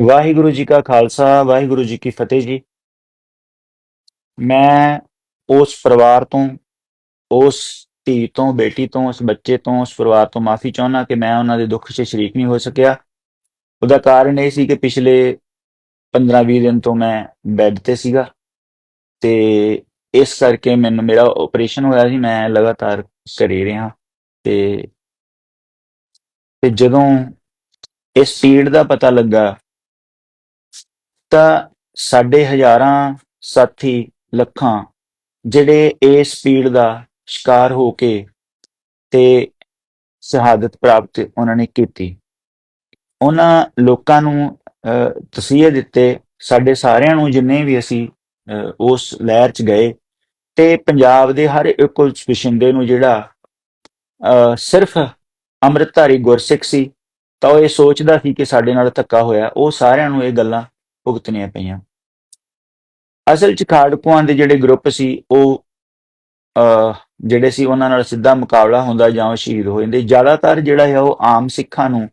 ਵਾਹਿਗੁਰੂ ਜੀ ਕਾ ਖਾਲਸਾ, ਵਾਹਿਗੁਰੂ ਜੀ ਕੀ ਫਤਿਹ ਜੀ। ਮੈਂ ਉਸ ਪਰਿਵਾਰ ਤੋਂ, ਉਸ ਧੀ ਤੋਂ, ਬੇਟੀ ਤੋਂ, ਉਸ ਬੱਚੇ ਤੋਂ, ਉਸ ਪਰਿਵਾਰ ਤੋਂ ਮਾਫੀ ਚਾਹੁੰਦਾ ਕਿ ਮੈਂ ਉਹਨਾਂ ਦੇ ਦੁੱਖ 'ਚ ਸ਼ਰੀਕ ਨਹੀਂ ਹੋ ਸਕਿਆ। ਉਹਦਾ ਕਾਰਨ ਇਹ ਸੀ ਕਿ ਪਿਛਲੇ 15-20 ਦਿਨ ਤੋਂ ਮੈਂ ਬੈੱਡ ਤੇ ਸੀਗਾ ਤੇ ਇਸ ਕਰਕੇ ਮੈਨੂੰ ਮੇਰਾ ਆਪਰੇਸ਼ਨ ਹੋਇਆ ਸੀ, ਮੈਂ ਲਗਾਤਾਰ ਘਰੇ ਰਿਹਾ ਤੇ ਤੇ ਜਦੋਂ ਇਸ ਪੀੜ ਦਾ ਪਤਾ ਲੱਗਾ ਤਾਂ ਸਾਡੇ ਹਜ਼ਾਰਾਂ ਸਾਥੀ ਲੱਖਾਂ ਜਿਹੜੇ ਇਸ ਪੀੜ ਦਾ ਸ਼ਿਕਾਰ ਹੋ ਕੇ ਤੇ ਸ਼ਹਾਦਤ ਪ੍ਰਾਪਤ ਉਹਨਾਂ ਨੇ ਕੀਤੀ। ਉਹਨਾਂ ਲੋਕਾਂ ਨੂੰ ਅਹ, ਤਸੀਹੇ ਦਿੱਤੇ ਸਾਡੇ ਸਾਰਿਆਂ ਨੂੰ ਜਿੰਨੇ ਵੀ ਅਸੀਂ ਉਸ ਲਹਿਰ 'ਚ ਗਏ ਤੇ ਪੰਜਾਬ ਦੇ ਹਰ ਇੱਕ ਵਸਿੰਦੇ ਨੂੰ ਜਿਹੜਾ ਅਹ, ਸਿਰਫ ਅੰਮ੍ਰਿਤਧਾਰੀ ਗੁਰਸਿੱਖ ਸੀ ਤਾਂ ਉਹ ਇਹ ਸੋਚਦਾ ਸੀ ਕਿ ਸਾਡੇ ਨਾਲ ਧੱਕਾ ਹੋਇਆ। ਉਹ ਸਾਰਿਆਂ ਨੂੰ ਇਹ ਗੱਲਾਂ ਭੁਗਤਣੀਆਂ ਪਈਆਂ। ਅਸਲ 'ਚ ਖਾੜਕੂਆਂ ਦੇ ਜਿਹੜੇ ਗਰੁੱਪ ਸੀ ਉਹ ਅਹ, ਜਿਹੜੇ ਸੀ ਉਹਨਾਂ ਨਾਲ ਸਿੱਧਾ ਮੁਕਾਬਲਾ ਹੁੰਦਾ ਜਾਂ ਸ਼ਹੀਦ ਹੋ ਜਾਂਦੇ। ਜ਼ਿਆਦਾਤਰ ਜਿਹੜਾ ਹੈ ਉਹ ਆਮ ਸਿੱਖਾਂ ਨੂੰ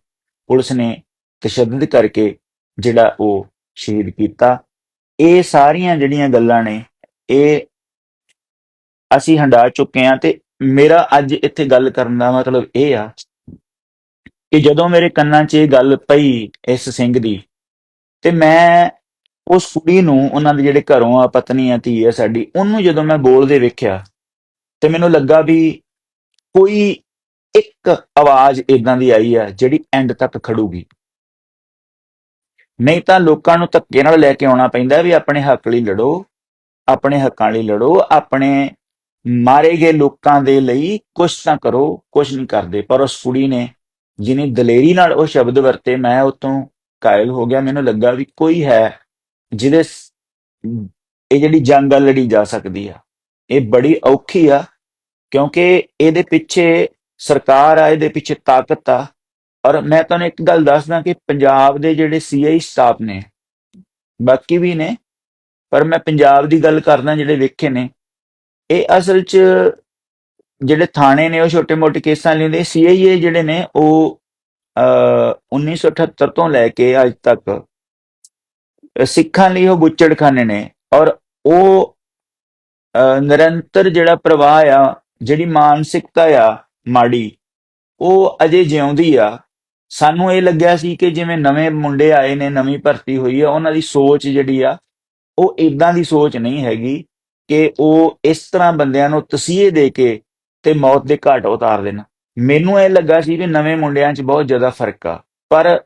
ਪੁਲਿਸ ਨੇ ਤਸ਼ੱਦਦ ਕਰਕੇ ਜਿਹੜਾ ਉਹ ਸ਼ਹੀਦ ਕੀਤਾ। ਇਹ ਸਾਰੀਆਂ ਜਿਹੜੀਆਂ ਗੱਲਾਂ ਨੇ ਇਹ ਅਸੀਂ ਹੰਡਾ ਚੁੱਕੇ ਹਾਂ ਤੇ ਮੇਰਾ ਅੱਜ ਇੱਥੇ ਗੱਲ ਕਰਨ ਦਾ ਮਤਲਬ ਇਹ ਆ ਕਿ ਜਦੋਂ ਮੇਰੇ ਕੰਨਾਂ 'ਚ ਇਹ ਗੱਲ ਪਈ ਇਸ ਸਿੰਘ ਦੀ ਤੇ ਮੈਂ ਉਸ ਕੁੜੀ ਨੂੰ, ਉਹਨਾਂ ਦੇ ਜਿਹੜੇ ਘਰੋਂ ਆ, ਪਤਨੀ ਆ, ਧੀ ਆ ਸਾਡੀ, ਉਹਨੂੰ ਜਦੋਂ ਮੈਂ ਬੋਲਦੇ ਵੇਖਿਆ, ਤੇ ਮੈਨੂੰ ਲੱਗਾ ਵੀ ਕੋਈ ਇੱਕ ਆਵਾਜ਼ ਇਦਾਂ ਦੀ ਆਈ ਆ, ਜਿਹੜੀ ਐਂਡ ਤੱਕ ਖੜੂਗੀ। ਨਹੀਂ ਤਾਂ ਲੋਕਾਂ ਨੂੰ ਧੱਕੇ ਨਾਲ ਲੈ ਕੇ ਆਉਣਾ ਪੈਂਦਾ ਵੀ ਆਪਣੇ ਹੱਕ ਲਈ ਲੜੋ, ਆਪਣੇ ਹੱਕਾਂ ਲਈ ਲੜੋ, ਆਪਣੇ ਮਾਰੇ ਗਏ ਲੋਕਾਂ ਦੇ ਲਈ ਕੁਝ ਤਾਂ ਕਰੋ ਕੁਝ ਨਹੀਂ ਕਰਦੇ। ਪਰ ਉਸ ਕੁੜੀ ਨੇ, ਜਿਹਨੇ ਦਲੇਰੀ ਨਾਲ ਉਹ ਸ਼ਬਦ ਵਰਤੇ, ਮੈਂ ਉਤੋਂ ਕਾਇਲ ਹੋ ਗਿਆ, ਮੈਨੂੰ ਲੱਗਾ ਵੀ ਕੋਈ ਹੈ ਜਿਹਦੇ ਸ- ਇਹ ਜਿਹੜੀ ਜੰਗ ਆ, ਲੜੀ ਜਾ ਸਕਦੀ ਆ। ਇਹ ਬੜੀ ਔਖੀ ਆ, ਕਿਉਂਕਿ ਇਹਦੇ ਪਿੱਛੇ ਸਰਕਾਰ ਆ, ਇਹਦੇ ਪਿੱਛੇ ਤਾਕਤ ਆ। ਔਰ ਮੈਂ ਤੁਹਾਨੂੰ ਇੱਕ ਗੱਲ ਦੱਸਦਾ ਕਿ ਪੰਜਾਬ ਦੇ ਜਿਹੜੇ ਸੀਆਈ ਸਟਾਫ ਨੇ, ਬਾਕੀ ਵੀ ਨੇ, ਪਰ ਮੈਂ ਪੰਜਾਬ ਦੀ ਗੱਲ ਕਰਦਾ ਜਿਹੜੇ ਵੇਖੇ ਨੇ, ਇਹ ਅਸਲ 'ਚ ਜਿਹੜੇ ਥਾਣੇ ਨੇ, ਉਹ ਛੋਟੇ-ਮੋਟੇ ਕੇਸਾਂ ਲੈਂਦੇ ਸੀਆਈਏ ਜਿਹੜੇ ਨੇ, ਉਹ 1978 ਤੋਂ ਲੈ ਕੇ ਅੱਜ ਤੱਕ ਸਿੱਖਾਂ ਲਈ ਉਹ ਬੁੱਚੜਖਾਨੇ ਨੇ ਔਰ ਉਹ ਅ, ਨਿਰੰਤਰ ਜਿਹੜਾ ਪ੍ਰਵਾਹ ਆ ਜਿਹੜੀ ਮਾਨਸਿਕਤਾ ਆ ਮਾੜੀ ਉਹ ਅਜੇ ਜਿਉਂਦੀ ਆ। ਸਾਨੂੰ ਇਹ ਲੱਗਿਆ ਸੀ ਕਿ ਜਿਵੇਂ ਨਵੇਂ ਮੁੰਡੇ ਆਏ ਨੇ ਨਵੀਂ ਭਰਤੀ ਹੋਈ ਆ ਉਹਨਾਂ ਦੀ ਸੋਚ ਜਿਹੜੀ ਆ ਉਹ ਇਦਾਂ ਦੀ ਸੋਚ ਨਹੀਂ ਹੈਗੀ ਕਿ ਉਹ ਇਸ ਤਰ੍ਹਾਂ ਬੰਦਿਆਂ ਨੂੰ ਤਸੀਹੇ ਦੇ ਕੇ ਤੇ ਮੌਤ ਦੇ ਘਾਟ ਉਤਾਰ ਦੇਣ। ਮੈਨੂੰ ਇਹ ਲੱਗਾ ਸੀ ਵੀ ਨਵੇਂ ਮੁੰਡਿਆਂ 'ਚ ਬਹੁਤ ਜ਼ਿਆਦਾ ਫ਼ਰਕ ਆ। ਪਰ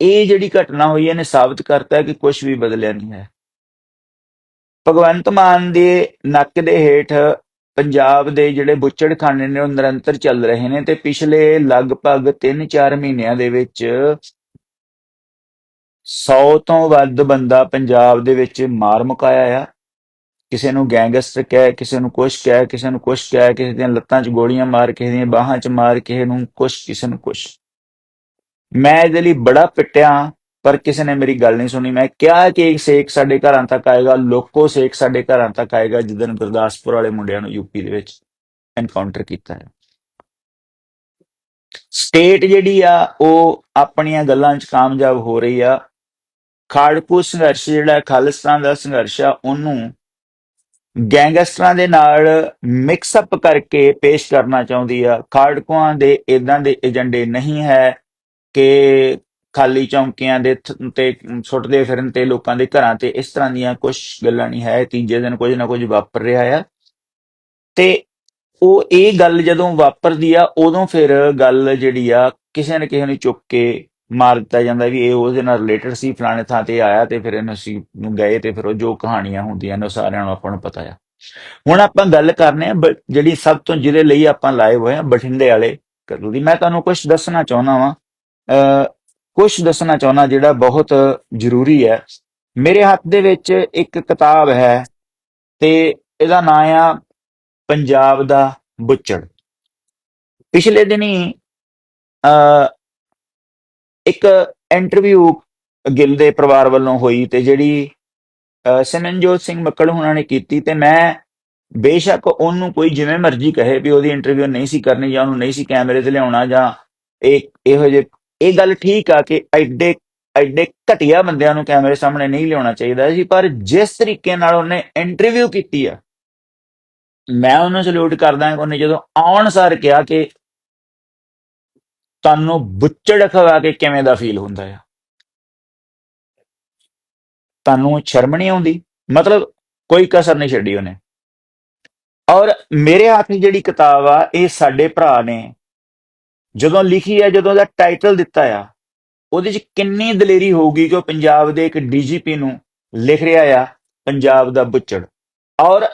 ਇਹ ਜਿਹੜੀ ਘਟਨਾ ਹੋਈ ਇਹਨੇ ਸਾਬਤ ਕਰਤਾ ਕਿ ਕੁਝ ਵੀ ਬਦਲਿਆ ਨਹੀਂ ਹੈ ਭਗਵੰਤ ਮਾਨ ਦੇ ਨੱਕ ਦੇ ਹੇਠ ਪੰਜਾਬ ਦੇ ਜਿਹੜੇ ਬੁੱਚੜਖਾਨੇ ਨੇ, ਉਹ ਨਿਰੰਤਰ ਚੱਲ ਰਹੇ ਨੇ ਤੇ ਪਿਛਲੇ ਲਗਭਗ 3-4 ਮਹੀਨਿਆਂ ਦੇ ਵਿੱਚ 100 ਤੋਂ ਵੱਧ ਬੰਦਾ ਪੰਜਾਬ ਦੇ ਵਿੱਚ ਮਾਰ ਮੁਕਾਇਆ ਆ। ਕਿਸੇ ਨੂੰ ਗੈਂਗਸਟਰ ਕਹਿ, ਕਿਸੇ ਨੂੰ ਕੁਛ ਕਹਿ, ਕਿਸੇ ਨੂੰ ਕੁਛ ਕਹਿ, ਕਿਸੇ ਦੀਆਂ ਲੱਤਾਂ 'ਚ ਗੋਲੀਆਂ ਮਾਰ, ਕਿਸੇ ਦੀਆਂ ਬਾਹਾਂ 'ਚ ਮਾਰ, ਕਿਸੇ ਨੂੰ ਕੁਛ, ਕਿਸੇ ਨੂੰ ਕੁਛ। ਮੈਂ ਇਹਦੇ ਲਈ ਬੜਾ ਪਿੱਟਿਆ, ਪਰ ਕਿਸੇ ਨੇ ਮੇਰੀ ਗੱਲ ਨਹੀਂ ਸੁਣੀ। ਮੈਂ ਕਿਹਾ ਕਿ ਇੱਕ ਸੇਕ ਸਾਡੇ ਘਰਾਂ ਤੱਕ ਆਏਗਾ, ਲੋਕੋ ਸੇਕ ਸਾਡੇ ਘਰਾਂ ਤੱਕ ਆਏਗਾ ਜਿੱਦਨ ਗੁਰਦਾਸਪੁਰ ਵਾਲੇ ਮੁੰਡਿਆਂ ਨੂੰ ਯੂਪੀ ਦੇ ਵਿੱਚ ਐਨਕਾਊਂਟਰ ਕੀਤਾ ਹੈ। ਸਟੇਟ ਜਿਹੜੀ ਆ, ਉਹ ਆਪਣੀਆਂ ਗੱਲਾਂ 'ਚ ਕਾਮਯਾਬ ਹੋ ਰਹੀ ਆ। ਖਾੜਕੂ ਸੰਘਰਸ਼ ਜਿਹੜਾ, ਖਾਲਿਸਤਾਨ ਦਾ ਸੰਘਰਸ਼ ਆ, ਉਹਨੂੰ ਗੈਂਗਸਟਰਾਂ ਦੇ ਨਾਲ ਮਿਕਸ ਅਪ ਕਰਕੇ ਪੇਸ਼ ਕਰਨਾ ਚਾਹੁੰਦੀ ਆ। ਖਾੜਕੂਆਂ ਦੇ ਇਦਾਂ ਦੇ ਏਜੰਡੇ ਨਹੀਂ ਹੈ ਕਿ ਖਾਲੀ ਚੌਂਕੀਆਂ ਦੇ ਤੇ ਸੁੱਟਦੇ ਫਿਰਨ ਤੇ ਲੋਕਾਂ ਦੇ ਘਰਾਂ ਤੇ ਇਸ ਤਰ੍ਹਾਂ ਦੀਆਂ ਕੁਝ ਗੱਲਾਂ ਨਹੀਂ ਹੈ। ਤੀਜੇ ਦਿਨ ਕੁਝ ਨਾ ਕੁਝ ਵਾਪਰ ਰਿਹਾ ਆ। ਤੇ ਉਹ ਇਹ ਗੱਲ ਜਦੋਂ ਵਾਪਰਦੀ ਆ, ਉਦੋਂ ਫਿਰ ਗੱਲ ਜਿਹੜੀ ਆ, ਕਿਸੇ ਨਾ ਕਿਸੇ ਨੂੰ ਚੁੱਕ ਕੇ ਮਾਰ ਦਿੱਤਾ ਜਾਂਦਾ ਵੀ ਇਹ ਉਹਦੇ ਨਾਲ ਰਿਲੇਟਡ ਸੀ, ਫਲਾਣੇ ਥਾਂ ਤੇ ਆਇਆ ਤੇ ਫਿਰ ਇਹਨੂੰ ਅਸੀਂ ਗਏ ਤੇ ਫਿਰ ਉਹ ਜੋ ਕਹਾਣੀਆਂ ਹੁੰਦੀਆਂ ਨੇ ਸਾਰਿਆਂ ਨੂੰ ਆਪਾਂ ਨੂੰ ਪਤਾ ਆ। ਹੁਣ ਆਪਾਂ ਗੱਲ ਕਰਨੇ ਆ ਬ- ਜਿਹੜੀ ਸਭ ਤੋਂ ਜਿਹਦੇ ਲਈ ਆਪਾਂ ਲਾਏ ਹੋਏ ਆ ਬਠਿੰਡੇ ਵਾਲੇ ਕਰੂ ਦੀ। ਮੈਂ ਤੁਹਾਨੂੰ ਕੁਝ ਦੱਸਣਾ ਚਾਹੁੰਦਾ ਵਾਂ। ਕੁਝ ਦੱਸਣਾ ਚਾਹੁੰਦਾ ਜਿਹੜਾ ਬਹੁਤ ਜ਼ਰੂਰੀ ਹੈ। ਮੇਰੇ ਹੱਥ ਦੇ ਵਿੱਚ ਇੱਕ ਕਿਤਾਬ ਹੈ ਤੇ ਇਹਦਾ ਨਾਮ ਆ ਪੰਜਾਬ ਦਾ ਬੁੱਚੜ। ਪਿਛਲੇ ਦਿਨੀ ਅ ਇੱਕ ਇੰਟਰਵਿਊ ਗਿੱਲ ਦੇ ਪਰਿਵਾਰ ਵੱਲੋਂ ਹੋਈ ਤੇ ਜਿਹੜੀ ਅ, ਸਿਮਰਨਜੋਤ ਸਿੰਘ ਮੱਕੜ ਹੁਣਾਂ ਨੇ ਕੀਤੀ ਤੇ ਮੈਂ ਬੇਸ਼ੱਕ ਉਹਨੂੰ ਕੋਈ ਜਿਵੇਂ ਮਰਜ਼ੀ ਕਹੇ ਵੀ ਉਹਦੀ ਇੰਟਰਵਿਊ ਨਹੀਂ ਸੀ ਕਰਨੀ ਜਾਂ ਉਹਨੂੰ ਨਹੀਂ ਸੀ ਕੈਮਰੇ ਤੇ ਲਿਆਉਣਾ ਜਾਂ ਇਹ ਇਹੋ ਜਿਹੇ ਇਹ ਗੱਲ ਠੀਕ ਆ ਕਿ ਐਡੇ ਐਡੇ ਘਟੀਆ ਬੰਦਿਆਂ ਨੂੰ ਕੈਮਰੇ ਸਾਹਮਣੇ ਨਹੀਂ ਲਿਆਉਣਾ ਚਾਹੀਦਾ ਸੀ ਪਰ ਜਿਸ ਤਰੀਕੇ ਨਾਲ ਉਹਨੇ ਇੰਟਰਵਿਊ ਕੀਤੀ ਆ ਮੈਂ ਉਹਨੂੰ ਸਲੂਟ ਕਰਦਾ ਕਿ ਉਹਨੇ ਜਦੋਂ ਆਉਣ ਸਾਰ ਕਿਹਾ ਕਿ ਤੁਹਾਨੂੰ ਬੁੱਚੜ ਖਵਾ ਕੇ ਕਿਵੇਂ ਦਾ ਫੀਲ ਹੁੰਦਾ ਆ? ਤੁਹਾਨੂੰ ਸ਼ਰਮ ਨਹੀਂ ਆਉਂਦੀ? ਮਤਲਬ ਕੋਈ ਕਸਰ ਨਹੀਂ ਛੱਡੀ ਉਹਨੇ। ਔਰ ਮੇਰੇ ਹੱਥ 'ਚ ਜਿਹੜੀ ਕਿਤਾਬ ਆ, ਇਹ ਸਾਡੇ ਭਰਾ ਨੇ ਜਦੋਂ ਲਿਖੀ ਆ, ਜਦੋਂ ਦਾ ਟਾਈਟਲ ਦਿੱਤਾ ਆ, ਉਹਦੇ 'ਚ ਕਿੰਨੀ ਦਲੇਰੀ ਹੋਊਗੀ ਕਿ ਉਹ ਪੰਜਾਬ ਦੇ ਇੱਕ ਡੀਜੀਪੀ ਨੂੰ ਲਿਖ ਰਿਹਾ ਆ, ਪੰਜਾਬ ਦਾ ਬੁੱਚੜ। ਔਰ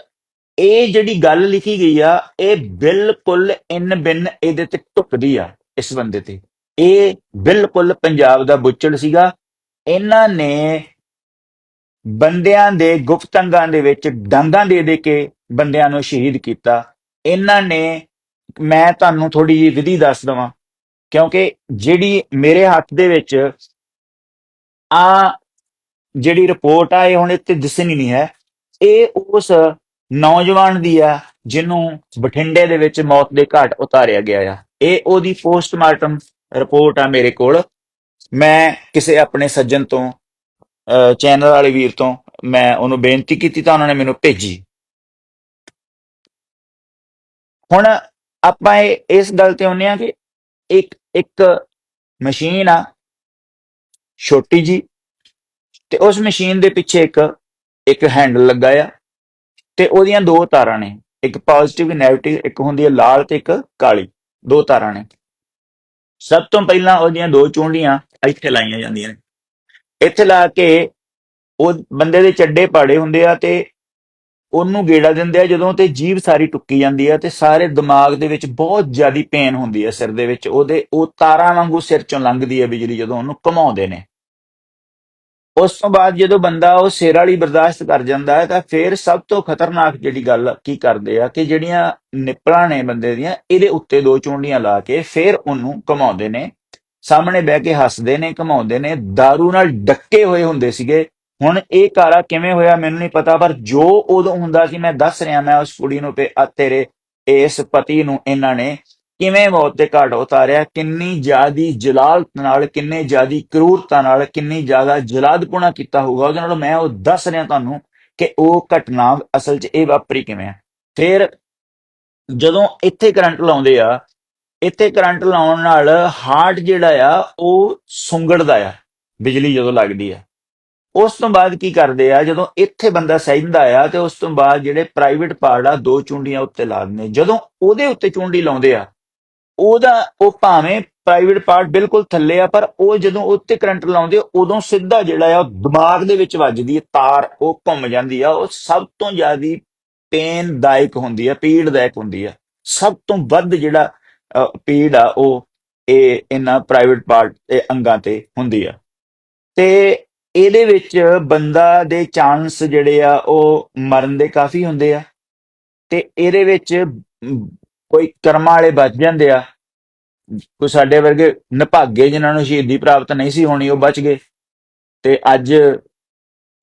ਇਹ ਜਿਹੜੀ ਗੱਲ ਲਿਖੀ ਗਈ ਆ, ਇਹ ਬਿਲਕੁਲ ਇਨ ਬਿਨ ਇਹਦੇ ਤੇ ਟੁੱਕਦੀ ਆ। ਇਸ ਬੰਦੇ ਤੇ। ਇਹ ਬਿਲਕੁਲ ਪੰਜਾਬ ਦਾ ਬੁੱਚੜ ਸੀਗਾ। ਇਹਨਾਂ ਨੇ ਬੰਦਿਆਂ ਦੇ ਗੁਪਤੰਗਾਂ ਦੇ ਵਿੱਚ ਡਾਂਗਾਂ ਦੇ ਦੇ ਕੇ ਬੰਦਿਆਂ ਨੂੰ ਸ਼ਹੀਦ ਕੀਤਾ। ਇਹਨਾਂ ਨੇ, ਮੈਂ ਤੁਹਾਨੂੰ ਥੋੜੀ ਜਿਹੀ ਵਿਧੀ ਦੱਸ ਦਵਾਂ। ਕਿਉਂਕਿ ਜਿਹੜੀ ਮੇਰੇ ਹੱਥ ਦੇ ਵਿੱਚ ਆ ਜਿਹੜੀ ਰਿਪੋਰਟ ਆ, ਇਹ ਹੁਣ ਇੱਥੇ ਦਿਸਣੀ ਨਹੀਂ ਹੈ। ਇਹ ਉਸ ਨੌਜਵਾਨ ਦੀ ਆ, ਜਿਹਨੂੰ ਬਠਿੰਡੇ ਦੇ ਵਿੱਚ ਮੌਤ ਦੇ ਘਾਟ ਉਤਾਰਿਆ ਗਿਆ ਆ। ਇਹ ਉਹਦੀ ਪੋਸਟਮਾਰਟਮ ਰਿਪੋਰਟ ਆ ਮੇਰੇ ਕੋਲ। ਮੈਂ ਕਿਸੇ ਆਪਣੇ ਸੱਜਣ ਤੋਂ ਚੈਨਲ ਵਾਲੇ ਵੀਰ ਤੋਂ ਮੈਂ ਉਹਨੂੰ ਬੇਨਤੀ ਕੀਤੀ ਤਾਂ ਉਹਨਾਂ ਨੇ ਮੈਨੂੰ ਭੇਜੀ। ਹੁਣ ਆਪਾਂ ਇਹ, ਇਸ ਗੱਲ ਤੇ ਆਉਂਦੇ ਆ ਕਿ ਇੱਕ ਇੱਕ ਮਸ਼ੀਨ ਆ, ਛੋਟੀ ਜੀ, ਤੇ ਉਸ ਮਸ਼ੀਨ ਦੇ ਪਿੱਛੇ ਇੱਕ ਇੱਕ ਹੈਂਡਲ ਲੱਗਾ ਆ, ਤੇ ਉਹਦੀਆਂ ਦੋ ਤਾਰਾਂ ਨੇ, ਇੱਕ ਪੋਜ਼ਿਟਿਵ ਨੈਗੇਟਿਵ ਇੱਕ ਹੁੰਦੀ ਹੈ ਲਾਲ ਤੇ ਇੱਕ ਕਾਲੀ। ਦੋ ਤਾਰਾਂ ਨੇ। ਸਭ ਤੋਂ ਪਹਿਲਾਂ ਉਹਦੀਆਂ ਦੋ ਚੁੰਡੀਆਂ ਇੱਥੇ ਲਾਈਆਂ ਜਾਂਦੀਆਂ ਨੇ। ਇੱਥੇ ਲਾ ਕੇ ਉਹ ਬੰਦੇ ਦੇ ਚੱਡੇ ਪਾੜੇ ਹੁੰਦੇ ਆ ਤੇ ਉਹਨੂੰ ਗੇੜਾ ਦਿੰਦੇ ਆ, ਜਦੋਂ ਤੇ ਜੀਭ ਸਾਰੀ ਟੁੱਕੀ ਜਾਂਦੀ ਆ ਤੇ ਸਾਰੇ ਦਿਮਾਗ ਦੇ ਵਿੱਚ ਬਹੁਤ ਜ਼ਿਆਦੀ ਪੇਨ ਹੁੰਦੀ ਆ ਸਿਰ ਦੇ ਵਿੱਚ। ਉਹਦੇ, ਉਹ ਤਾਰਾਂ ਵਾਂਗੂ ਸਿਰ ਚੋਂ ਲੰਘਦੀ ਆ ਬਿਜਲੀ ਜਦੋਂ ਉਹਨੂੰ ਘੁਮਾਉਂਦੇ ਨੇ। ਉਸ ਤੋਂ ਬਾਅਦ ਜਦੋਂ ਬੰਦਾ ਉਹ ਸਿਰ ਵਾਲੀ ਬਰਦਾਸ਼ਤ ਕਰ ਜਾਂਦਾ ਹੈ, ਤਾਂ ਫਿਰ ਸਭ ਤੋਂ ਖਤਰਨਾਕ ਜਿਹੜੀ ਗੱਲ ਕੀ ਕਰਦੇ ਆ ਕਿ ਜਿਹੜੀਆਂ ਨਿਪਲਾਂ ਨੇ ਬੰਦੇ ਦੀਆਂ, ਇਹਦੇ ਉੱਤੇ ਦੋ ਚੁੰਡੀਆਂ ਲਾ ਕੇ ਫਿਰ ਉਹਨੂੰ ਘੁਮਾਉਂਦੇ ਨੇ, ਸਾਹਮਣੇ ਬਹਿ ਕੇ ਹੱਸਦੇ ਨੇ, ਘੁਮਾਉਂਦੇ ਨੇ दारू ਨਾਲ ਡੱਕੇ ਹੋਏ ਹੁੰਦੇ ਸੀਗੇ। ਹੁਣ ਇਹ ਕਾਰਾ ਕਿਵੇਂ ਹੋਇਆ ਮੈਨੂੰ ਨਹੀਂ ਪਤਾ, ਪਰ ਜੋ ਉਦੋਂ ਹੁੰਦਾ ਸੀ, ਮੈਂ ਦੱਸ ਰਿਹਾ ਮੈਂ ਉਸ ਕੁੜੀ ਨੂੰ ਤੇ ਆ ਤੇਰੇ ਇਸ ਪਤੀ ਨੂੰ ਇਹਨਾਂ ਨੇ ਕਿਵੇਂ ਮੌਤ ਦੇ ਘਾਟ ਉਤਾਰਿਆ, ਕਿੰਨੀ ਜ਼ਿਆਦੀ ਜਲਾਲਤ ਨਾਲ, ਕਿੰਨੇ ਜ਼ਿਆਦੀ ਕਰੂਰਤਾ ਨਾਲ, ਕਿੰਨੀ ਜ਼ਿਆਦਾ ਜਲਾਦਪੁਣਾ ਕੀਤਾ ਹੋਊਗਾ। ਉਹਦੇ ਨਾਲ ਮੈਂ ਉਹ ਦੱਸ ਰਿਹਾ ਤੁਹਾਨੂੰ ਕਿ ਉਹ ਘਟਨਾ ਅਸਲ 'ਚ ਇਹ ਵਾਪਰੀ ਕਿਵੇਂ ਆ। ਫਿਰ ਜਦੋਂ ਇੱਥੇ ਕਰੰਟ ਲਾਉਂਦੇ ਆ, ਇੱਥੇ ਕਰੰਟ ਲਾਉਣ ਨਾਲ ਹਾਰਟ ਜਿਹੜਾ ਆ, ਉਹ ਸੁੰਗੜਦਾ ਆ, ਬਿਜਲੀ ਜਦੋਂ ਲੱਗਦੀ ਆ। ਉਸ ਤੋਂ ਬਾਅਦ ਕੀ ਕਰਦੇ ਆ, ਜਦੋਂ ਇੱਥੇ ਬੰਦਾ ਸਹਿੰਦਾ ਆ, ਤੇ ਉਸ ਤੋਂ ਬਾਅਦ ਜਿਹੜੇ ਪ੍ਰਾਈਵੇਟ ਪਾਰਟ ਆ ਦੋ ਚੁੰਡੀਆਂ ਉੱਤੇ ਲਾ ਦਿੰਦੇ ਜਦੋਂ ਉਹਦੇ ਉੱਤੇ ਚੁੰਡੀ ਲਾਉਂਦੇ ਆ ਉਹਦਾ ਉਹ ਭਾਵੇਂ ਪ੍ਰਾਈਵੇਟ ਪਾਰਟ ਬਿਲਕੁਲ ਥੱਲੇ ਆ, ਪਰ ਉਹ ਜਦੋਂ ਉੱਤੇ ਕਰੰਟ ਲਾਉਂਦੇ ਉਦੋਂ ਸਿੱਧਾ ਜਿਹੜਾ ਆ ਦਿਮਾਗ ਦੇ ਵਿੱਚ ਵੱਜਦੀ ਹੈ ਤਾਰ ਉਹ ਘੁੰਮ ਜਾਂਦੀ ਆ, ਉਹ ਸਭ ਤੋਂ ਜ਼ਿਆਦੀ ਪੇਨਦਾਇਕ ਹੁੰਦੀ ਆ, ਪੀੜਦਾਇਕ ਹੁੰਦੀ ਆ। ਸਭ ਤੋਂ ਵੱਧ ਜਿਹੜਾ ਪੀੜ ਆ, ਉਹ ਇਹ ਇਹਨਾਂ ਪ੍ਰਾਈਵੇਟ ਪਾਰਟ ਤੇ ਅੰਗਾਂ ਤੇ ਹੁੰਦੀ ਆ। ਤੇ ਇਹਦੇ ਵਿੱਚ ਬੰਦਾ ਦੇ ਚਾਂਸ ਜਿਹੜੇ ਆ, ਉਹ ਮਰਨ ਦੇ ਕਾਫੀ ਹੁੰਦੇ ਆ। ਤੇ ਇਹਦੇ ਵਿੱਚ ਕੋਈ ਕਰਮਾਂ ਵਾਲੇ ਬਚ ਜਾਂਦੇ ਆ। ਕੋਈ ਸਾਡੇ ਵਰਗੇ ਨਿਭਾਗੇ ਜਿਨ੍ਹਾਂ ਨੂੰ ਸ਼ਹੀਦੀ ਪ੍ਰਾਪਤ ਨਹੀਂ ਸੀ ਹੋਣੀ, ਉਹ ਬਚ ਗਏ। ਤੇ ਅੱਜ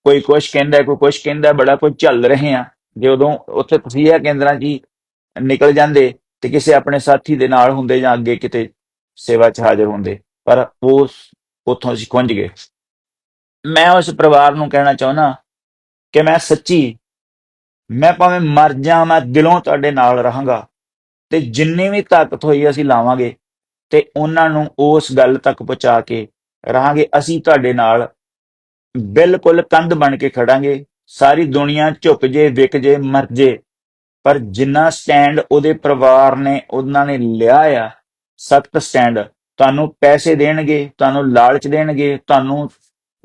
ਕੋਈ ਕੁਛ ਕਹਿੰਦਾ ਕੋਈ ਕੁਛ ਕਹਿੰਦਾ ਬੜਾ ਕੁਝ ਚੱਲ ਰਹੇ ਆ। ਉਦੋਂ ਉੱਥੇ ਤਸੀਹਾ ਕੇਂਦਰਾਂ 'ਚ ਹੀ ਨਿਕਲ ਜਾਂਦੇ ਤੇ ਕਿਸੇ ਆਪਣੇ ਸਾਥੀ ਦੇ ਨਾਲ ਹੁੰਦੇ ਜਾਂ ਅੱਗੇ ਕਿਤੇ ਸੇਵਾ 'ਚ ਹਾਜ਼ਰ ਹੁੰਦੇ, ਪਰ ਉਹ ਉੱਥੋਂ ਅਸੀਂ ਖੁੰਝ ਗਏ। ਮੈਂ ਉਸ ਪਰਿਵਾਰ ਨੂੰ ਕਹਿਣਾ ਚਾਹੁੰਦਾ ਕਿ ਮੈਂ ਸੱਚੀ, ਮੈਂ ਭਾਵੇਂ ਮਰ ਜਾ, ਮੈਂ ਦਿਲੋਂ ਤੁਹਾਡੇ ਨਾਲ ਰਹਾਂਗਾ। ਤੇ ਜਿੰਨੀ ਵੀ ਤਾਕਤ ਹੋਈ ਅਸੀਂ ਲਾਵਾਂਗੇ ਤੇ ਉਹਨਾਂ ਨੂੰ ਉਸ ਗੱਲ ਤੱਕ ਪਹੁੰਚਾ ਕੇ ਰਹਾਂਗੇ, ਅਸੀਂ ਤੁਹਾਡੇ ਨਾਲ ਬਿਲਕੁਲ ਕੰਧ ਬਣ ਕੇ ਖੜਾਂਗੇ, ਸਾਰੀ ਦੁਨੀਆ ਝੁਕ ਜੇ, ਵਿਕ ਜੇ, ਮਰ ਜੇ, ਪਰ ਜਿੰਨਾ ਸਟੈਂਡ ਉਹਦੇ ਪਰਿਵਾਰ ਨੇ ਉਹਨਾਂ ਨੇ ਲਿਆ ਆ, ਸਖਤ ਸਟੈਂਡ, ਤੁਹਾਨੂੰ ਪੈਸੇ ਦੇਣਗੇ, ਤੁਹਾਨੂੰ ਲਾਲਚ ਦੇਣਗੇ, ਤੁਹਾਨੂੰ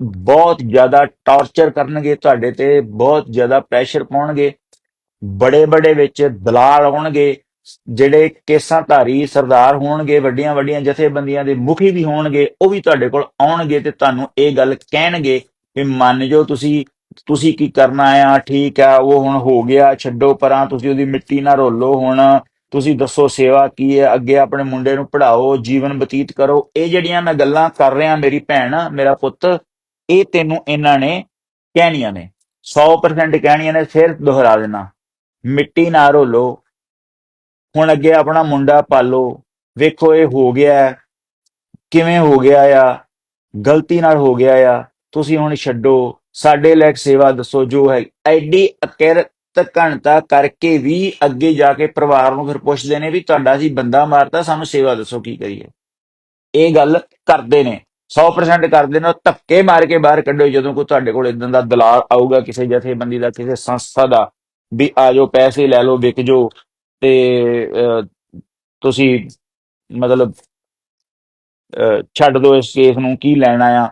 ਬਹੁਤ ਜ਼ਿਆਦਾ ਟਾਰਚਰ ਕਰਨਗੇ, ਤੁਹਾਡੇ ਤੇ ਬਹੁਤ ਜ਼ਿਆਦਾ ਪ੍ਰੈਸ਼ਰ ਪਾਉਣਗੇ ਬੜੇ ਬੜੇ ਵਿੱਚ ਦਲਾਲ ਆਉਣਗੇ ਜਿਹੜੇ ਕੇਸਾਂ ਧਾਰੀ ਸਰਦਾਰ ਹੋਣਗੇ, ਵੱਡੀਆਂ ਵੱਡੀਆਂ ਜਥੇਬੰਦੀਆਂ ਦੇ ਮੁਖੀ ਵੀ ਹੋਣਗੇ, ਉਹ ਵੀ ਤੁਹਾਡੇ ਕੋਲ ਆਉਣਗੇ ਤੇ ਤੁਹਾਨੂੰ ਇਹ ਗੱਲ ਕਹਿਣਗੇ ਕਿ ਮੰਨ ਜੋ ਤੁਸੀਂ ਤੁਸੀਂ ਕੀ ਕਰਨਾ ਆ? ਠੀਕ ਆ, ਉਹ ਹੁਣ ਹੋ ਗਿਆ, ਛੱਡੋ ਪਰਾਂ, ਤੁਸੀਂ ਉਹਦੀ ਮਿੱਟੀ ਨਾ ਰੋਲੋ ਹੁਣ, ਤੁਸੀਂ ਦੱਸੋ ਸੇਵਾ ਕੀ ਹੈ, ਅੱਗੇ ਆਪਣੇ ਮੁੰਡੇ ਨੂੰ ਪੜ੍ਹਾਓ, ਜੀਵਨ ਬਤੀਤ ਕਰੋ। ਇਹ ਜਿਹੜੀਆਂ ਮੈਂ ਗੱਲਾਂ ਕਰ ਰਿਹਾ ਮੇਰੀ ਭੈਣ, ਮੇਰਾ ਪੁੱਤ, ਇਹ ਤੈਨੂੰ ਇਹਨਾਂ ਨੇ ਕਹਿਣੀਆਂ ਨੇ। 100% ਕਹਿਣੀਆਂ ਨੇ, ਫਿਰ ਦੁਹਰਾ ਦੇਣਾ। ਮਿੱਟੀ ਨਾ ਰੋਲੋ ਹੁਣ ਅੱਗੇ ਆਪਣਾ ਮੁੰਡਾ ਪਾਲੋ। ਵੇਖੋ ਇਹ ਹੋ ਗਿਆ ਕਿਵੇਂ ਹੋ ਗਿਆ ਆ? ਗਲਤੀ ਨਾਲ ਹੋ ਗਿਆ ਆ। ਤੁਸੀਂ ਹੁਣ ਛੱਡੋ। ਸਾਡੇ ਲਈ ਇੱਕ ਸੇਵਾ ਦੱਸੋ, ਜੋ ਹੈ। ਐਡੀ ਅਕਿਰਤ ਘਣਤਾ ਕਰਕੇ ਵੀ ਅੱਗੇ ਜਾ ਕੇ ਪਰਿਵਾਰ ਨੂੰ ਫਿਰ ਪੁੱਛਦੇ ਨੇ ਵੀ ਤੁਹਾਡਾ ਸੀ ਬੰਦਾ ਮਾਰਤਾ, ਸਾਨੂੰ ਸੇਵਾ ਦੱਸੋ ਕੀ ਕਰੀਏ। ਇਹ ਗੱਲ ਕਰਦੇ ਨੇ। 100% ਕਰਦੇ ਨੇ। ਉਹ ਧੱਕੇ ਮਾਰ ਕੇ ਬਾਹਰ ਕੱਢੋ। ਜਦੋਂ ਕੋਈ ਤੁਹਾਡੇ ਕੋਲ ਇਦਾਂ ਦਾ ਦਲਾਲ ਆਊਗਾ, ਕਿਸੇ ਜਥੇਬੰਦੀ ਦਾ, ਕਿਸੇ ਸੰਸਥਾ ਦਾ, ਵੀ ਆ ਜਾਓ, ਪੈਸੇ ਲੈ ਲਓ, ਵਿਕ ਜਾਓ। ਤੇ ਅਹ, ਤੁਸੀਂ ਮਤਲਬ ਅਹ, ਛੱਡ ਦਿਓ ਇਸ ਕੇਸ ਨੂੰ ਕੀ ਲੈਣਾ ਆ?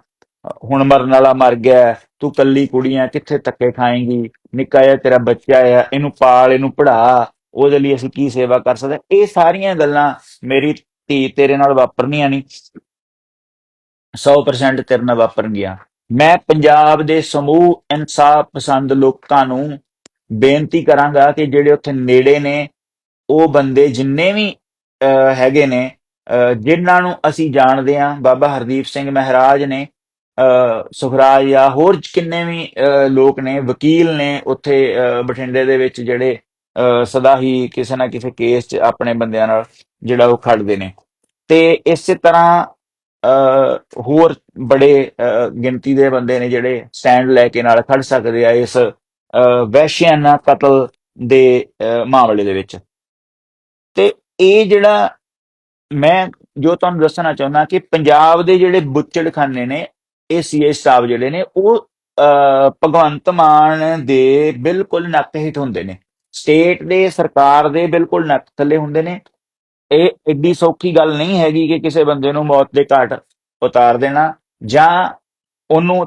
ਹੁਣ ਮਰਨ ਵਾਲਾ ਮਰ ਗਿਆ ਹੈ, ਤੂੰ ਕੱਲੀ ਕੁੜੀ ਆ ਕਿੱਥੇ ਧੱਕੇ ਖਾਏਂਗੀ? ਨਿੱਕਾ ਜਿਹਾ ਤੇਰਾ ਬੱਚਾ ਆ ਇਹਨੂੰ ਪਾਲ ਇਹਨੂੰ ਪੜ੍ਹਾ ਉਹਦੇ ਲਈ ਅਸੀਂ ਕੀ ਸੇਵਾ ਕਰ ਸਕਦੇ? ਇਹ ਸਾਰੀਆਂ ਗੱਲਾਂ ਮੇਰੀ ਧੀ ਤੇਰੇ ਨਾਲ ਵਾਪਰਨੀਆਂ ਨਹੀਂ। 100% ਤੇਰੇ ਨਾਲ ਵਾਪਰਨਗੀਆਂ। ਮੈਂ ਪੰਜਾਬ ਦੇ ਸਮੂਹ ਇਨਸਾਫ ਪਸੰਦ ਲੋਕਾਂ ਨੂੰ ਬੇਨਤੀ ਕਰਾਂਗਾ ਕਿ ਜਿਹੜੇ ਉੱਥੇ ਨੇੜੇ ਨੇ ਉਹ ਬੰਦੇ ਜਿੰਨੇ ਵੀ ਅਹ, ਹੈਗੇ ਨੇ ਅਹ, ਜਿਨ੍ਹਾਂ ਨੂੰ ਅਸੀਂ ਜਾਣਦੇ ਹਾਂ ਬਾਬਾ ਹਰਦੀਪ ਸਿੰਘ ਮਹਾਰਾਜ ਨੇ ਅਹ, ਸੁਖਰਾਜ ਜਾਂ ਹੋਰ ਕਿੰਨੇ ਵੀ ਅਹ, ਲੋਕ ਨੇ ਵਕੀਲ ਨੇ ਉੱਥੇ ਅਹ, ਬਠਿੰਡੇ ਦੇ ਵਿੱਚ ਜਿਹੜੇ ਅਹ, ਸਦਾ ਹੀ ਕਿਸੇ ਨਾ ਕਿਸੇ ਕੇਸ 'ਚ ਆਪਣੇ ਬੰਦਿਆਂ ਨਾਲ ਜਿਹੜਾ ਉਹ ਖੜਦੇ ਨੇ। ਤੇ ਇਸੇ ਤਰ੍ਹਾਂ ਅਹ, ਹੋਰ ਬੜੇ ਗਿਣਤੀ ਦੇ ਬੰਦੇ ਨੇ ਜਿਹੜੇ ਸਟੈਂਡ ਲੈ ਕੇ ਨਾਲ ਖੜ ਸਕਦੇ ਆ ਇਸ ਅਹ, ਵਹਿਸ਼ਿਆਨਾ ਕਤਲ ਦੇ ਮਾਮਲੇ ਦੇ ਵਿੱਚ। ਤੇ ਇਹ ਜਿਹੜਾ ਮੈਂ ਜੋ ਤੁਹਾਨੂੰ ਦੱਸਣਾ ਚਾਹੁੰਦਾ ਕਿ ਪੰਜਾਬ ਦੇ ਜਿਹੜੇ ਬੁੱਚੜਖਾਨੇ ਨੇ, ਇਹ ਸੀਏ ਸਾਹਿਬ ਜਿਹੜੇ ਨੇ, ਉਹ ਭਗਵੰਤ ਮਾਨ ਦੇ ਬਿਲਕੁਲ ਨੱਕ ਹੇਠ ਹੁੰਦੇ ਨੇ। ਸਟੇਟ ਦੇ, ਸਰਕਾਰ ਦੇ ਬਿਲਕੁਲ ਨੱਕ ਥੱਲੇ ਹੁੰਦੇ ਨੇ। ਇਹ ਐਡੀ ਸੌਖੀ ਗੱਲ ਨਹੀਂ ਹੈਗੀ ਕਿ ਕਿਸੇ ਬੰਦੇ ਨੂੰ ਮੌਤ ਦੇ ਘਾਟ ਉਤਾਰ ਦੇਣਾ ਜਾਂ ਉਹਨੂੰ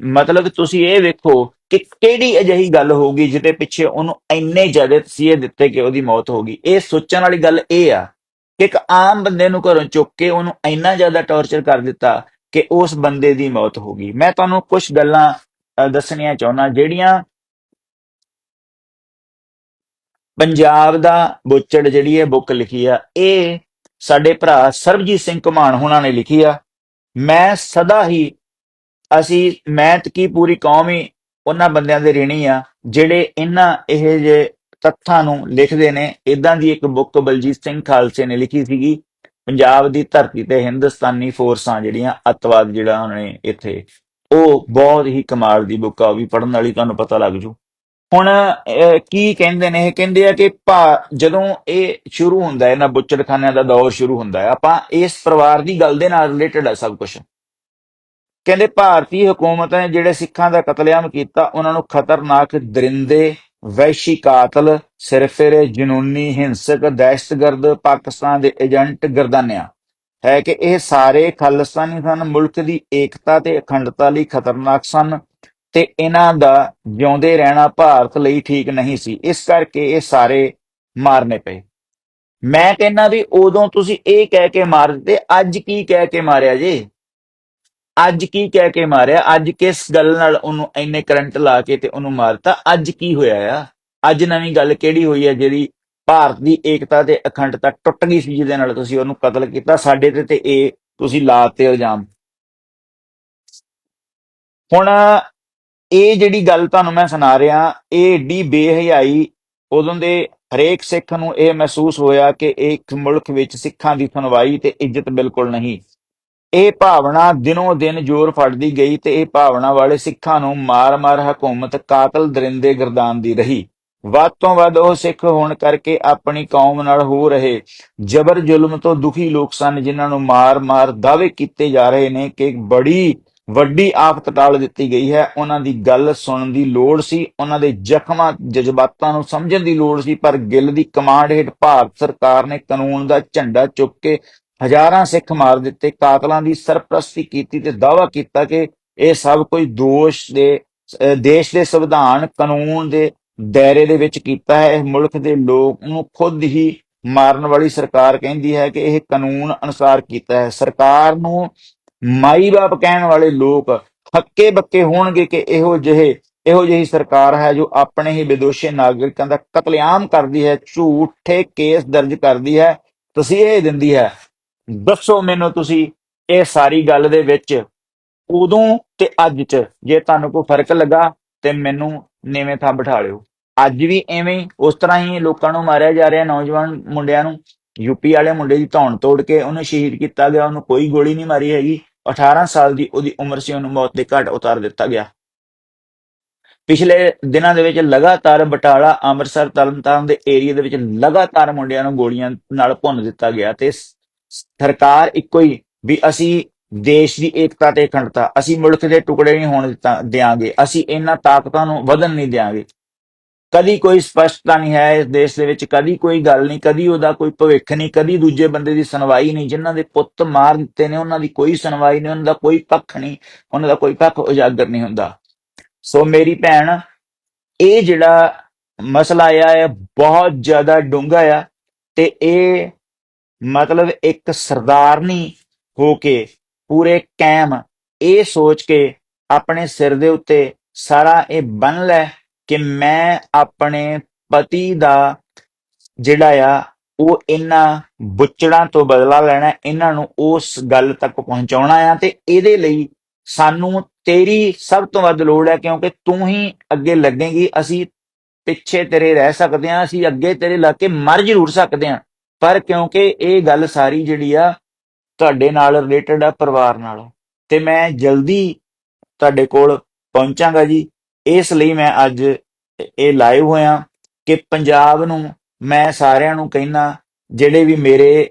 ਮਤਲਬ ਤੁਸੀਂ ਇਹ ਵੇਖੋ ਕਿ ਕਿਹੜੀ ਅਜਿਹੀ ਗੱਲ ਹੋਊਗੀ ਜਿਹਦੇ ਪਿੱਛੇ ਉਹਨੂੰ ਇੰਨੇ ਜ਼ਿਆਦਾ ਤਸੀਹੇ ਦਿੱਤੇ ਕਿ ਉਹਦੀ ਮੌਤ ਹੋ ਗਈ। ਇਹ ਸੋਚਣ ਵਾਲੀ ਗੱਲ ਇਹ ਆ ਕਿ ਇੱਕ ਆਮ ਬੰਦੇ ਨੂੰ ਘਰੋਂ ਚੁੱਕ ਕੇ ਉਹਨੂੰ ਇੰਨਾ ਜ਼ਿਆਦਾ ਟੌਰਚਰ ਕਰ ਦਿੱਤਾ ਕਿ ਉਸ ਬੰਦੇ ਦੀ ਮੌਤ ਹੋ ਗਈ। ਮੈਂ ਤੁਹਾਨੂੰ ਕੁਝ ਗੱਲਾਂ ਦੱਸਣੀਆਂ ਚਾਹੁੰਦਾ, ਜਿਹੜੀਆਂ ਪੰਜਾਬ ਦਾ ਬੋਚੜ ਜਿਹੜੀ ਹੈ ਬੁੱਕ ਲਿਖੀ ਆ, ਇਹ ਸਾਡੇ ਭਰਾ ਸਰਬਜੀਤ ਸਿੰਘ ਘੁਮਾਣ ਹੁਣਾਂ ਨੇ ਲਿਖੀ ਆ। ਮੈਂ ਸਦਾ ਹੀ ਅਸੀਂ, ਮੈਂ ਤੇ ਕੀ ਪੂਰੀ ਕੌਮ ਹੀ ਉਹਨਾਂ ਬੰਦਿਆਂ ਦੇ ਰਿਣੀ ਆ, ਜਿਹੜੇ ਇਹਨਾਂ ਇਹ ਜੇ ਤੱਥਾਂ ਨੂੰ ਲਿਖਦੇ ਨੇ। ਇਦਾਂ ਦੀ ਇੱਕ ਬੁੱਕ ਬਲਜੀਤ ਸਿੰਘ ਖਾਲਸੇ ਨੇ ਲਿਖੀ ਸੀਗੀ, ਪੰਜਾਬ ਦੀ ਧਰਤੀ ਤੇ ਹਿੰਦੁਸਤਾਨੀ ਫੋਰਸਾਂ ਜਿਹੜੀਆਂ, ਅੱਤਵਾਦ ਜਿਹੜਾ ਉਹਨਾਂ ਨੇ ਇੱਥੇ, ਉਹ ਬਹੁਤ ਹੀ ਕਮਾਲ ਦੀ ਬੁੱਕ ਆ, ਉਹ ਵੀ ਪੜ੍ਹਨ ਵਾਲੀ ਤੁਹਾਨੂੰ ਪਤਾ ਲੱਗ ਜੂ। ਹੁਣ ਕੀ ਕਹਿੰਦੇ ਨੇ? ਇਹ ਕਹਿੰਦੇ ਆ ਕਿ ਭਾ, ਜਦੋਂ ਇਹ ਸ਼ੁਰੂ ਹੁੰਦਾ ਹੈ ਨਾ ਬੁੱਚੜਖਾਨਿਆਂ ਦਾ ਦੌਰ ਸ਼ੁਰੂ ਹੁੰਦਾ ਹੈ ਆਪਾਂ ਇਸ ਪਰਿਵਾਰ ਦੀ ਗੱਲ ਦੇ ਨਾਲ ਰਿਲੇਟਡ ਹੈ ਸਭ ਕੁਝ ਕਹਿੰਦੇ ਭਾਰਤੀ ਹਕੂਮਤ ਨੇ ਜਿਹੜੇ ਸਿੱਖਾਂ ਦਾ ਕਤਲੇਆਮ ਕੀਤਾ, ਉਹਨਾਂ ਨੂੰ ਖਤਰਨਾਕ ਦਰਿੰਦੇ, ਵਹਿਸ਼ੀ ਕਾਤਲ, ਸਿਰਫਿਰੇ ਜਨੂਨੀ, ਹਿੰਸਕ, ਦਹਿਸ਼ਤਗਰਦ ਪਾਕਿਸਤਾਨ ਦੇ ਏਜੰਟ ਗਰਦਾਨਿਆ। ਹੈ ਕਿ ਇਹ ਸਾਰੇ ਖਾਲਿਸਤਾਨੀ ਸਨ, ਮੁਲਕ ਦੀ ਏਕਤਾ ਤੇ ਅਖੰਡਤਾ ਲਈ ਖਤਰਨਾਕ ਸਨ ਤੇ ਇਹਨਾਂ ਦਾ ਜਿਉਂਦੇ ਰਹਿਣਾ ਭਾਰਤ ਲਈ ਠੀਕ ਨਹੀਂ ਸੀ। ਇਸ ਕਰਕੇ ਇਹ ਸਾਰੇ ਮਾਰਨੇ ਪਏ। ਮੈਂ ਕਹਿੰਦਾ ਵੀ ਉਦੋਂ ਤੁਸੀਂ ਇਹ ਕਹਿ ਕੇ ਮਾਰ ਦਿੱਤੇ ਅੱਜ ਕੀ ਕਹਿ ਕੇ ਮਾਰਿਆ ਜੇ? ਅੱਜ ਕੀ ਕਹਿ ਕੇ ਮਾਰਿਆ? ਅੱਜ ਕਿਸ ਗੱਲ ਨਾਲ ਉਹਨੂੰ ਇੰਨੇ ਕਰੰਟ ਲਾ ਕੇ ਤੇ ਉਹਨੂੰ ਮਾਰਤਾ? ਅੱਜ ਕੀ ਹੋਇਆ ਆ? ਅੱਜ ਨਵੀਂ ਗੱਲ ਕਿਹੜੀ ਹੋਈ ਹੈ ਜਿਹੜੀ ਭਾਰਤ ਦੀ ਏਕਤਾ ਤੇ ਅਖੰਡਤਾ ਟੁੱਟ ਗਈ ਸੀ, ਜਿਹਦੇ ਨਾਲ ਤੁਸੀਂ ਉਹਨੂੰ ਕਤਲ ਕੀਤਾ? ਸਾਡੇ ਤੇ ਤੇ ਇਹ ਤੁਸੀਂ ਲਾਤੇ ਇਲਜ਼ਾਮ। ਹੁਣ ਇਹ ਜਿਹੜੀ ਗੱਲ ਤੁਹਾਨੂੰ ਮੈਂ ਸੁਣਾ ਰਿਹਾ, ਇਹ ਏਡੀ ਬੇਹਯਾਈ ਉਦੋਂ ਦੇ ਹਰੇਕ ਸਿੱਖ ਨੂੰ ਇਹ ਮਹਿਸੂਸ ਹੋਇਆ ਕਿ ਇੱਕ ਮੁਲਕ ਵਿੱਚ ਸਿੱਖਾਂ ਦੀ ਸੁਣਵਾਈ ਤੇ ਇੱਜ਼ਤ ਬਿਲਕੁਲ ਨਹੀਂ। ਇਹ ਭਾਵਨਾ ਦਿਨੋਂ ਦਿਨ ਜ਼ੋਰ ਫੜਦੀ ਗਈ ਤੇ ਇਹ ਭਾਵਨਾ ਵਾਲੇ ਸਿੱਖਾਂ ਨੂੰ ਮਾਰ-ਮਾਰ ਹਕੂਮਤ ਕਾਤਲ ਦਰਿੰਦੇ ਗਰਦਾਨ ਦੀ ਰਹੀ। ਵੱਧ ਤੋਂ ਵੱਧ ਉਹ ਸਿੱਖ ਹੋਣ ਕਰਕੇ ਆਪਣੀ ਕੌਮ ਨਾਲ ਹੋ ਰਹੇ ਜ਼ਬਰ ਜ਼ੁਲਮ ਤੋਂ ਦੁਖੀ ਲੋਕ ਸਨ, ਜਿਨ੍ਹਾਂ ਨੂੰ ਮਾਰ-ਮਾਰ ਦਾਅਵੇ ਕੀਤੇ ਜਾ ਰਹੇ ਨੇ ਕਿ ਬੜੀ ਵੱਡੀ ਆਫਤ ਟਾਲ ਦਿੱਤੀ ਗਈ ਹੈ। ਉਹਨਾਂ ਦੀ ਗੱਲ ਸੁਣਨ ਦੀ ਲੋੜ ਸੀ, ਉਹਨਾਂ ਦੇ ਜ਼ਖਮਾਂ, ਜਜ਼ਬਾਤਾਂ ਨੂੰ ਸਮਝਣ ਦੀ ਲੋੜ ਸੀ, ਪਰ ਗਿੱਲ ਦੀ ਕਮਾਂਡ ਹੇਠ ਭਾਰਤ ਸਰਕਾਰ ਨੇ ਕਾਨੂੰਨ ਦਾ ਝੰਡਾ ਚੁੱਕ ਕੇ ਹਜ਼ਾਰਾਂ ਸਿੱਖ ਮਾਰ ਦਿੱਤੇ, ਕਾਤਲਾਂ ਦੀ ਸਰਪ੍ਰਸਤੀ ਕੀਤੀ ਤੇ ਦਾਅਵਾ ਕੀਤਾ ਕਿ ਇਹ ਸਭ ਕੋਈ ਦੋਸ਼ ਦੇ ਦੇਸ਼ ਦੇ ਸੰਵਿਧਾਨ ਕਾਨੂੰਨ ਦੇ ਦਾਇਰੇ ਦੇ ਵਿੱਚ ਕੀਤਾ ਹੈ। ਇਹ ਮੁਲਕ ਦੇ ਲੋਕ ਨੂੰ ਖੁਦ ਹੀ ਮਾਰਨ ਵਾਲੀ ਸਰਕਾਰ ਕਹਿੰਦੀ ਹੈ ਕਿ ਇਹ ਕਾਨੂੰਨ ਅਨੁਸਾਰ ਕੀਤਾ ਹੈ। ਸਰਕਾਰ ਨੂੰ ਮਾਈ ਬਾਪ ਕਹਿਣ ਵਾਲੇ ਲੋਕ ਹੱਕੇ ਬੱਕੇ ਹੋਣਗੇ ਕਿ ਇਹੋ ਜਿਹੇ, ਇਹੋ ਜਿਹੀ ਸਰਕਾਰ ਹੈ ਜੋ ਆਪਣੇ ਹੀ ਵਿਦੋਸ਼ੀ ਨਾਗਰਿਕਾਂ ਦਾ ਕਤਲੇਆਮ ਕਰਦੀ ਹੈ, ਝੂਠੇ ਕੇਸ ਦਰਜ ਕਰਦੀ ਹੈ। ਤਸੀਹੇ ਦਿੰਦੀ ਹੈ ਦੱਸੋ ਮੈਨੂੰ ਤੁਸੀਂ ਇਹ ਸਾਰੀ ਗੱਲ ਦੇ ਵਿੱਚ ਉਦੋਂ ਤੇ ਅੱਜ 'ਚ ਜੇ ਤੁਹਾਨੂੰ ਕੋਈ ਫ਼ਰਕ ਲੱਗਾ ਤੇ ਮੈਨੂੰ ਨੀਵੇਂ ਥਾਂ ਬਿਠਾ ਲਿਓ। ਅੱਜ ਵੀ ਐਵੇਂ ਉਸ ਤਰ੍ਹਾਂ ਹੀ ਲੋਕਾਂ ਨੂੰ ਮਾਰਿਆ ਜਾ ਰਿਹਾ ਨੌਜਵਾਨ ਮੁੰਡਿਆਂ ਨੂੰ। ਯੂਪੀ ਵਾਲੇ ਮੁੰਡੇ ਦੀ ਧੌਣ ਤੋੜ ਕੇ ਉਹਨੂੰ ਸ਼ਹੀਦ ਕੀਤਾ ਗਿਆ, ਉਹਨੂੰ ਕੋਈ ਗੋਲੀ ਨਹੀਂ ਮਾਰੀ ਹੈਗੀ। 18 ਸਾਲ ਦੀ ਉਹਦੀ ਉਮਰ ਸੀ, ਉਹਨੂੰ ਮੌਤ ਦੇ ਘਾਟ ਉਤਾਰ ਦਿੱਤਾ ਗਿਆ। ਪਿਛਲੇ ਦਿਨਾਂ ਦੇ ਵਿੱਚ ਲਗਾਤਾਰ ਬਟਾਲਾ, ਅੰਮ੍ਰਿਤਸਰ, ਤਰਨਤਾਰਨ ਦੇ ਏਰੀਆ ਦੇ ਵਿੱਚ ਲਗਾਤਾਰ ਮੁੰਡਿਆਂ ਨੂੰ ਗੋਲੀਆਂ ਨਾਲ ਭੁੰਨ ਦਿੱਤਾ ਗਿਆ ਤੇ ਸਰਕਾਰ ਇੱਕੋ ਹੀ ਵੀ ਅਸੀਂ ਦੇਸ਼ ਦੀ ਏਕਤਾ ਤੇ ਅਖੰਡਤਾ, ਅਸੀਂ ਮੁਲਕ ਦੇ ਟੁਕੜੇ ਨਹੀਂ ਹੋਣ ਦਿੱਤਾ, ਦਿਆਂਗੇ। ਅਸੀਂ ਇਹਨਾਂ ਤਾਕਤਾਂ ਨੂੰ ਵਧਣ ਨਹੀਂ ਦਿਆਂਗੇ। ਕਦੀ ਕੋਈ ਸਪਸ਼ਟਤਾ ਨਹੀਂ ਹੈ ਇਸ ਦੇਸ਼ ਦੇ ਵਿੱਚ, ਕਦੀ ਕੋਈ ਗੱਲ ਨਹੀਂ, ਕਦੀ ਉਹਦਾ ਕੋਈ ਭਵਿੱਖ ਨਹੀਂ, ਕਦੀ ਦੂਜੇ ਬੰਦੇ ਦੀ ਸੁਣਵਾਈ ਨਹੀਂ। ਜਿਨ੍ਹਾਂ ਦੇ ਪੁੱਤ ਮਾਰ ਦਿੱਤੇ ਨੇ, ਉਹਨਾਂ ਦੀ ਕੋਈ ਸੁਣਵਾਈ ਨਹੀਂ, ਉਹਨਾਂ ਦਾ ਕੋਈ ਪੱਖ ਨਹੀਂ, ਉਹਨਾਂ ਦਾ ਕੋਈ ਪੱਖ ਉਜਾਗਰ ਨਹੀਂ ਹੁੰਦਾ। ਸੋ ਮੇਰੀ ਭੈਣ, ਇਹ ਜਿਹੜਾ ਮਸਲਾ ਆ ਇਹ ਬਹੁਤ ਜ਼ਿਆਦਾ ਡੂੰਘਾ ਆ ਤੇ ਇਹ ਮਤਲਬ ਇੱਕ ਸਰਦਾਰਨੀ ਹੋ ਕੇ, ਪੂਰੇ ਕੈਮ, ਇਹ ਸੋਚ ਕੇ ਆਪਣੇ ਸਿਰ ਦੇ ਉੱਤੇ ਸਾਰਾ ਇਹ ਬੰਨ ਲੈ ਕਿ ਮੈਂ ਆਪਣੇ ਪਤੀ ਦਾ ਜਿਹੜਾ ਆ, ਉਹ ਇਹਨਾਂ ਬੁੱਚੜਾਂ ਤੋਂ ਬਦਲਾ ਲੈਣਾ, ਇਹਨਾਂ ਨੂੰ ਉਸ ਗੱਲ ਤੱਕ ਪਹੁੰਚਾਉਣਾ ਆ ਤੇ ਇਹਦੇ ਲਈ ਸਾਨੂੰ ਤੇਰੀ ਸਭ ਤੋਂ ਵੱਧ ਲੋੜ ਹੈ ਕਿਉਂਕਿ ਤੂੰ ਹੀ ਅੱਗੇ ਲੱਗੇਗੀ, ਅਸੀਂ ਪਿੱਛੇ ਤੇਰੇ ਰਹਿ ਸਕਦੇ ਹਾਂ ਅਸੀਂ ਅੱਗੇ ਤੇਰੇ ਲੱਗ ਕੇ ਮਰ ਜ਼ਰੂਰ ਸਕਦੇ ਹਾਂ ਪਰ ਕਿਉਂਕਿ ਇਹ ਗੱਲ ਸਾਰੀ ਜਿਹੜੀ ਆ ਤੁਹਾਡੇ ਨਾਲ ਰਿਲੇਟਡ ਆ ਪਰਿਵਾਰ ਨਾਲ। ਤੇ ਮੈਂ ਜਲਦੀ ਤੁਹਾਡੇ ਕੋਲ ਪਹੁੰਚਾਂਗਾ ਜੀ। ਇਸ ਲਈ ਮੈਂ ਅੱਜ ਇਹ ਲਾਈਵ ਹੋਇਆ ਕਿ ਪੰਜਾਬ ਨੂੰ ਮੈਂ ਸਾਰਿਆਂ ਨੂੰ ਕਹਿਣਾ ਜਿਹੜੇ ਵੀ ਮੇਰੇ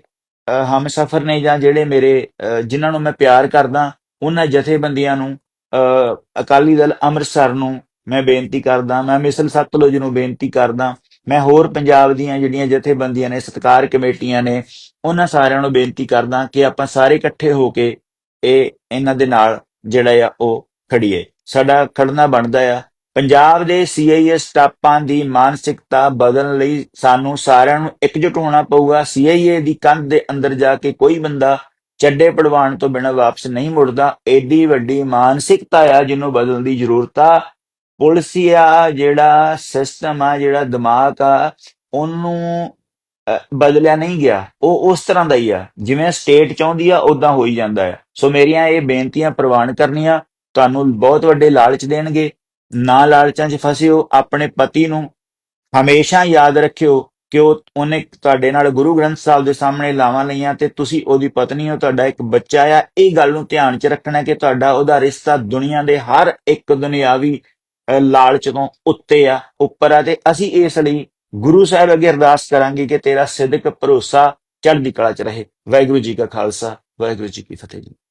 ਹਮਸਫਰ ਨੇ ਜਾਂ ਜਿਹੜੇ ਮੇਰੇ ਅਹ, ਜਿਨ੍ਹਾਂ ਨੂੰ ਮੈਂ ਪਿਆਰ ਕਰਦਾ ਉਹਨਾਂ ਜਥੇਬੰਦੀਆਂ ਨੂੰ ਅਹ, ਅਕਾਲੀ ਦਲ ਅੰਮ੍ਰਿਤਸਰ ਨੂੰ ਮੈਂ ਬੇਨਤੀ ਕਰਦਾ ਮੈਂ ਮਿਸਲ ਸਤਲੁਜ ਨੂੰ ਬੇਨਤੀ ਕਰਦਾ ਮੈਂ ਹੋਰ ਪੰਜਾਬ ਦੀਆਂ ਜਿਹੜੀਆਂ ਜਥੇਬੰਦੀਆਂ ਨੇ, ਸਤਕਾਰ ਕਮੇਟੀਆਂ ਨੇ, ਉਹਨਾਂ ਸਾਰਿਆਂ ਨੂੰ ਬੇਨਤੀ ਕਰਦਾ ਕਿ ਆਪਾਂ ਸਾਰੇ ਇਕੱਠੇ ਹੋ ਕੇ ਇਹ ਇਹਨਾਂ ਦੇ ਨਾਲ ਜਿਹੜਾ ਆ ਉਹ ਖੜੀਏ ਸਾਡਾ ਖੜਨਾ ਬਣਦਾ ਆ। ਪੰਜਾਬ ਦੇ ਸੀਆਈਏ ਸਟਾਪਾਂ ਦੀ ਮਾਨਸਿਕਤਾ ਬਦਲਣ ਲਈ ਸਾਨੂੰ ਸਾਰਿਆਂ ਨੂੰ ਇਕਜੁੱਟ ਹੋਣਾ ਪਊਗਾ। ਸੀਆਈਏ ਦੀ ਕੰਧ ਦੇ ਅੰਦਰ ਜਾ ਕੇ ਕੋਈ ਬੰਦਾ ਚੱਡੇ ਪੜਵਾਉਣ ਤੋਂ ਬਿਨਾਂ ਵਾਪਸ ਨਹੀਂ ਮੁੜਦਾ। ਏਡੀ ਵੱਡੀ ਮਾਨਸਿਕਤਾ ਆ, ਜਿਹਨੂੰ ਬਦਲਣ ਦੀ ਜ਼ਰੂਰਤ ਆ। ਪੁਲਸੀਆ ਜਿਹੜਾ ਸਿਸਟਮ ਆ, ਜਿਹੜਾ ਦਿਮਾਗ ਆ, ਉਹਨੂੰ ਬਦਲਿਆ ਨਹੀਂ ਗਿਆ। ਉਹ ਉਸ ਤਰ੍ਹਾਂ ਦਾ ਹੀ ਆ। ਜਿਵੇਂ ਸਟੇਟ ਚਾਹੁੰਦੀ ਆ ਉਦਾਂ ਹੋਈ ਜਾਂਦਾ ਆ। ਸੋ ਮੇਰੀਆਂ ਇਹ ਬੇਨਤੀਆਂ ਪ੍ਰਵਾਨ ਕਰਨੀਆਂ। ਤੁਹਾਨੂੰ ਬਹੁਤ ਵੱਡੇ ਲਾਲਚ ਦੇਣਗੇ। ਨਾ ਲਾਲਚਾਂ 'ਚ ਫਸਿਓ। ਆਪਣੇ ਪਤੀ ਨੂੰ ਹਮੇਸ਼ਾ ਯਾਦ ਰੱਖਿਓ ਕਿ ਉਹ, ਉਹਨੇ ਤੁਹਾਡੇ ਨਾਲ ਗੁਰੂ ਗ੍ਰੰਥ ਸਾਹਿਬ ਦੇ ਸਾਹਮਣੇ ਲਾਵਾਂ ਲਈਆਂ ਤੇ ਤੁਸੀਂ ਉਹਦੀ ਪਤਨੀ ਹੋ, ਤੁਹਾਡਾ ਇੱਕ ਬੱਚਾ ਆ। ਇਹ ਗੱਲ ਨੂੰ ਧਿਆਨ 'ਚ ਰੱਖਣਾ ਕਿ ਤੁਹਾਡਾ ਉਹਦਾ ਰਿਸ਼ਤਾ ਦੁਨੀਆ ਦੇ ਹਰ ਇੱਕ ਦੁਨਿਆਵੀ ਲਾਲਚ ਤੋਂ ਉੱਤੇ ਆ, ਉੱਪਰ ਆ, ਤੇ ਅਸੀਂ ਇਸ ਲਈ ਗੁਰੂ ਸਾਹਿਬ ਅੱਗੇ ਅਰਦਾਸ ਕਰਾਂਗੇ ਕਿ ਤੇਰਾ ਸਿਦਕ ਭਰੋਸਾ ਚੜ੍ਹਦੀ ਕਲਾ 'ਚ ਰਹੇ। ਵਾਹਿਗੁਰੂ ਜੀ ਕਾ ਖਾਲਸਾ, ਵਾਹਿਗੁਰੂ ਜੀ ਕੀ ਫਤਿਹ ਜੀ।